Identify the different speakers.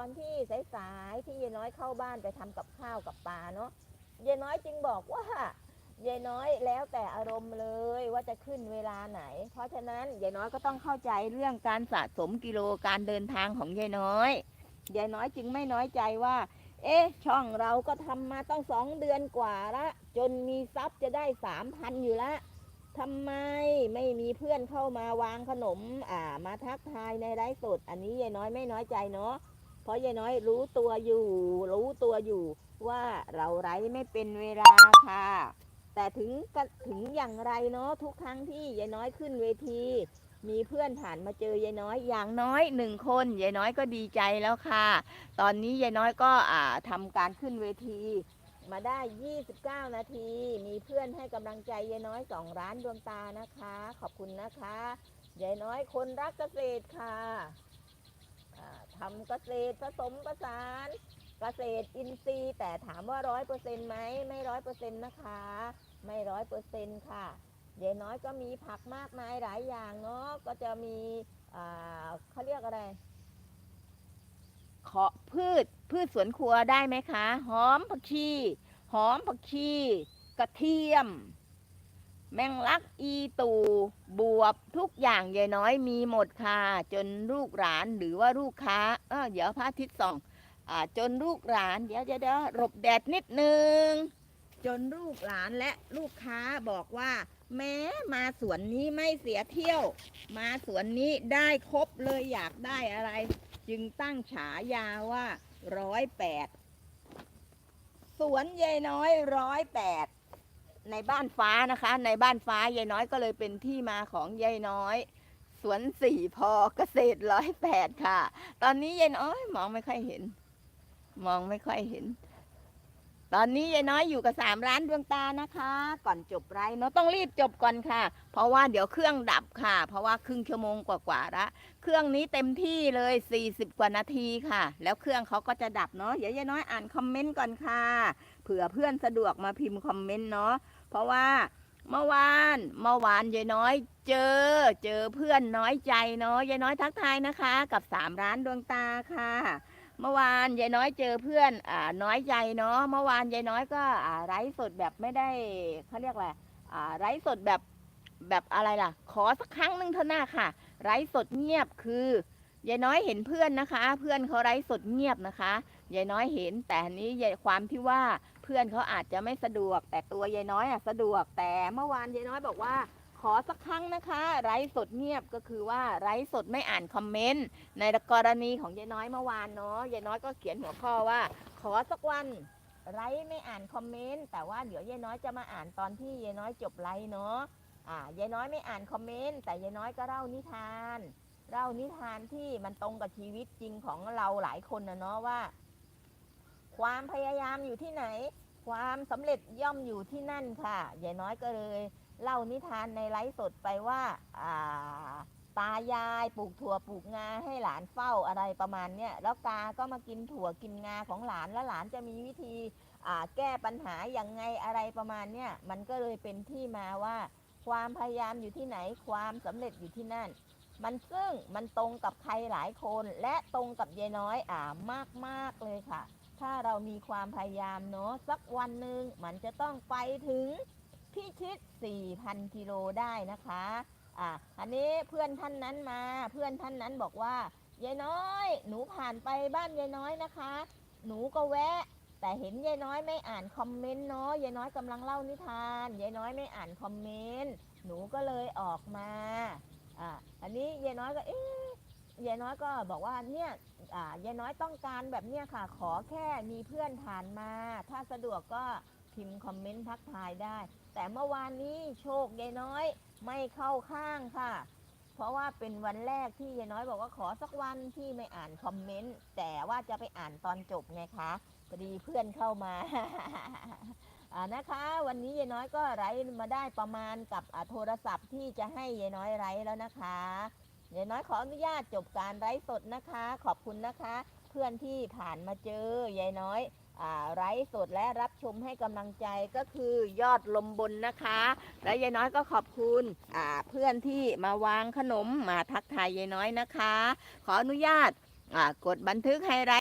Speaker 1: อนที่สายๆที่ยายน้อยเข้าบ้านไปทำกับข้าวกับปลาเนาะยายน้อยจึงบอกว่ายายน้อยแล้วแต่อารมณ์เลยว่าจะขึ้นเวลาไหน เพราะฉะนั้นยายน้อยก็ต้องเข้าใจเรื่องการสะสมกิโลการเดินทางของยายน้อยยายน้อยจึงไม่น้อยใจว่า เอ๊ะ ช่องเราก็ทำมาต้องสองเดือนกว่าละ จนมีทรัพย์จะได้สามพันอยู่ละทำไมไม่มีเพื่อนเข้ามาวางขนม อ่า มาทักทายในไลฟ์สด อันนี้ยายน้อยไม่น้อยใจเนาะ ราะยายน้อยรู้ตัวอยู่ รู้ตัวอยู่ว่าเราไร้ไม่เป็นเวลาค่ะ แต่ถึงกะถึงอย่างไรเนาะทุกครั้งที่ยายน้อยขึ้นเวที มีเพื่อนผ่านมาเจอยายน้อยอย่างน้อยหนึ่งคนยายน้อยก็ดีใจแล้วค่ะ ตอนนี้ยายน้อยก็อ่าทำการขึ้นเวทีมาได้ 29 นาที มีเพื่อนให้กำลังใจยายน้อยสองร้านดวงตานะคะ ขอบคุณนะคะยายน้อยคนรักเกษตรค่ะ ทำเกษตรผสมผสานเกษตรอินทรีย์แต่ถามว่าร้อยเปอร์เซ็นต์ไหมไม่ร้อยเปอร์เซ็นต์นะคะ ไม่ร้อยเปอร์เซ็นต์ค่ะยายน้อยก็มีผักมากมายหลายอย่างเนาะก็จะมีอ่าเขาเรียกอะไรขอพืชพืชสวนครัวได้ไหมคะ หอมผักชี หอมผักชี กระเทียม แมงลักอีตูบวบทุกอย่างยายน้อยมีหมดค่ะ จนลูกหลานหรือว่าลูกค้าเออเดี๋ยวพระอาทิตย์ส่องอ่าจนลูกหลานเดี๋ยวเดี๋ยวเดี๋ยวหลบแดดนิดนึง จนลูกหลานและลูกค้าบอกว่า แม้มาสวนนี้ไม่เสียเที่ยว มาสวนนี้ได้ครบเลยอยากได้อะไร จึงตั้งฉายาว่าร้อยแปดสวนยายน้อยร้อยแปด ในบ้านฟ้านะคะ ในบ้านฟ้ายายน้อยก็เลยเป็นที่มาของยายน้อย สวนสี่พอเกษตรร้อยแปดค่ะ ตอนนี้ยายน้อยมองไม่ค่อยเห็น มองไม่ค่อยเห็น ตอนนี้ยายน้อยอยู่กับสามร้านดวงตานะคะ ก่อนจบไรเนาะต้องรีบจบก่อนค่ะ เพราะว่าเดี๋ยวเครื่องดับค่ะ เพราะว่าครึ่งชั่วโมงกว่าๆละเครื่องนี้เต็มที่เลย40กว่านาทีค่ะ แล้วเครื่องเขาก็จะดับเนาะเดี๋ยวยายน้อยอ่านคอมเมนต์ก่อนค่ะ ผื่อเพื่อนสะดวกมาพิมพ์คอมเมนต์เนาะเพราะว่าเมื่อวานเมื่อวานยายน้อย เจอ เจอเพื่อนน้อยใจเนาะยายน้อยทักทายนะคะ กับสามร้านดวงตาค่ะ เมื่อวานยายน้อยเจอเพื่อนอ่าน้อยใจเนาะเมื่อวานยายน้อยก็อ่าไลฟ์สดแบบไม่ได้เขาเรียกอะไรอ่าไลฟ์สดแบบแบบอะไรล่ะ ขอสักครั้งหนึ่งเถอะน้าค่ะไลฟ์สดเงียบคือยายน้อยเห็นเพื่อนนะคะ เพื่อนเขาไลฟ์สดเงียบนะคะยายน้อยเห็นแต่นี้ยายความที่ว่า พื่อนเขาอาจจะไม่สะดวก แต่ตัวยายน้อยอะสะดวกแต่เมื่อวานยายน้อยบอกว่า ขอสักครั้งนะคะไลฟ์สดเงียบก็คือว่าไลฟ์สดไม่อ่านคอมเมนต์ในกรณีของยายน้อยเมื่อวานเนาะยายน้อยก็เขียนหัวข้อว่า ขอสักวันไลฟ์ไม่อ่านคอมเมนต์แต่ว่าเดี๋ยวยายน้อยจะมาอ่านตอนที่ยายน้อยจบไลฟ์เนาะอ่ายายน้อยไม่อ่านคอมเมนต์แต่ยายน้อยก็เล่านิทานเล่านิทานที่มันตรงกับชีวิตจริงของเราหลายคนนะเนาะว่า ความพยายามอยู่ที่ไหน ความสำเร็จย่อมอยู่ที่นั่นค่ะยายน้อยก็เลย เล่านิทานในไลฟ์สดไปว่าาตายายปลูกถั่วปลูกงาให้หลานเฝ้าอะไรประมาณเนี้ยแล้วกาก็มากินถั่วกินงาของหลานแล้วหลานจะมีวิธีแก้ปัญหาอย่างไงอะไรประมาณเนี้ยมันก็เลยเป็นที่มาว่า ความพยายามอยู่ที่ไหน ความสำเร็จอยู่ที่นั่น มันซึ่งมันตรงกับใครหลายคนและตรงกับยายน้อยอ่ามากมากๆเลยค่ะ ถ้าเรามีความพยายามเนาะสักวันหนึ่งมันจะต้องไปถึงพิชิต 4,000 กิโลได้นะคะอะอันนี้เพื่อนท่านนั้นมาเพื่อนท่านนั้นบอกว่ายายน้อย หนูผ่านไปบ้านยายน้อยนะคะ หนูก็แวะ แต่เห็นยายน้อยไม่อ่านคอมเมนต์เนาะยายน้อยกำลังเล่านิทานยายน้อยไม่อ่านคอมเมนต์หนูก็เลยออกมาอะอันนี้ยายน้อยก็เอ๊ะ ยายน้อยก็บอกว่าเนี่ยยายน้อยต้องการแบบเนี้ยค่ะ ขอแค่มีเพื่อนผ่านมา ถ้าสะดวกก็พิมพ์คอมเมนต์ทักทายได้ แต่เมื่อวานนี้โชคยายน้อยไม่เข้าข้างค่ะ เพราะว่าเป็นวันแรกที่ยายน้อยบอกว่าขอสักวันที่ไม่อ่านคอมเมนต์แต่ว่าจะไปอ่านตอนจบไงคะพอดีเพื่อนเข้ามาอ่านะคะ วันนี้ยายน้อยก็ไลฟ์มาได้ประมาณกับโทรศัพท์ที่จะให้ยายน้อยไลฟ์แล้วนะคะ ยายน้อยขออนุญาตจบการไลฟ์สดนะคะ ขอบคุณนะคะ เพื่อนที่ผ่านมาเจอยายน้อยอไลฟ์สดและรับชมให้กำลังใจก็คือยอดลมบนนะคะ และยายน้อยก็ขอบคุณเพื่อนที่มาวางขนมมาทักทายยายน้อยนะคะ ขออนุญาตกดบันทึกไฮไลท์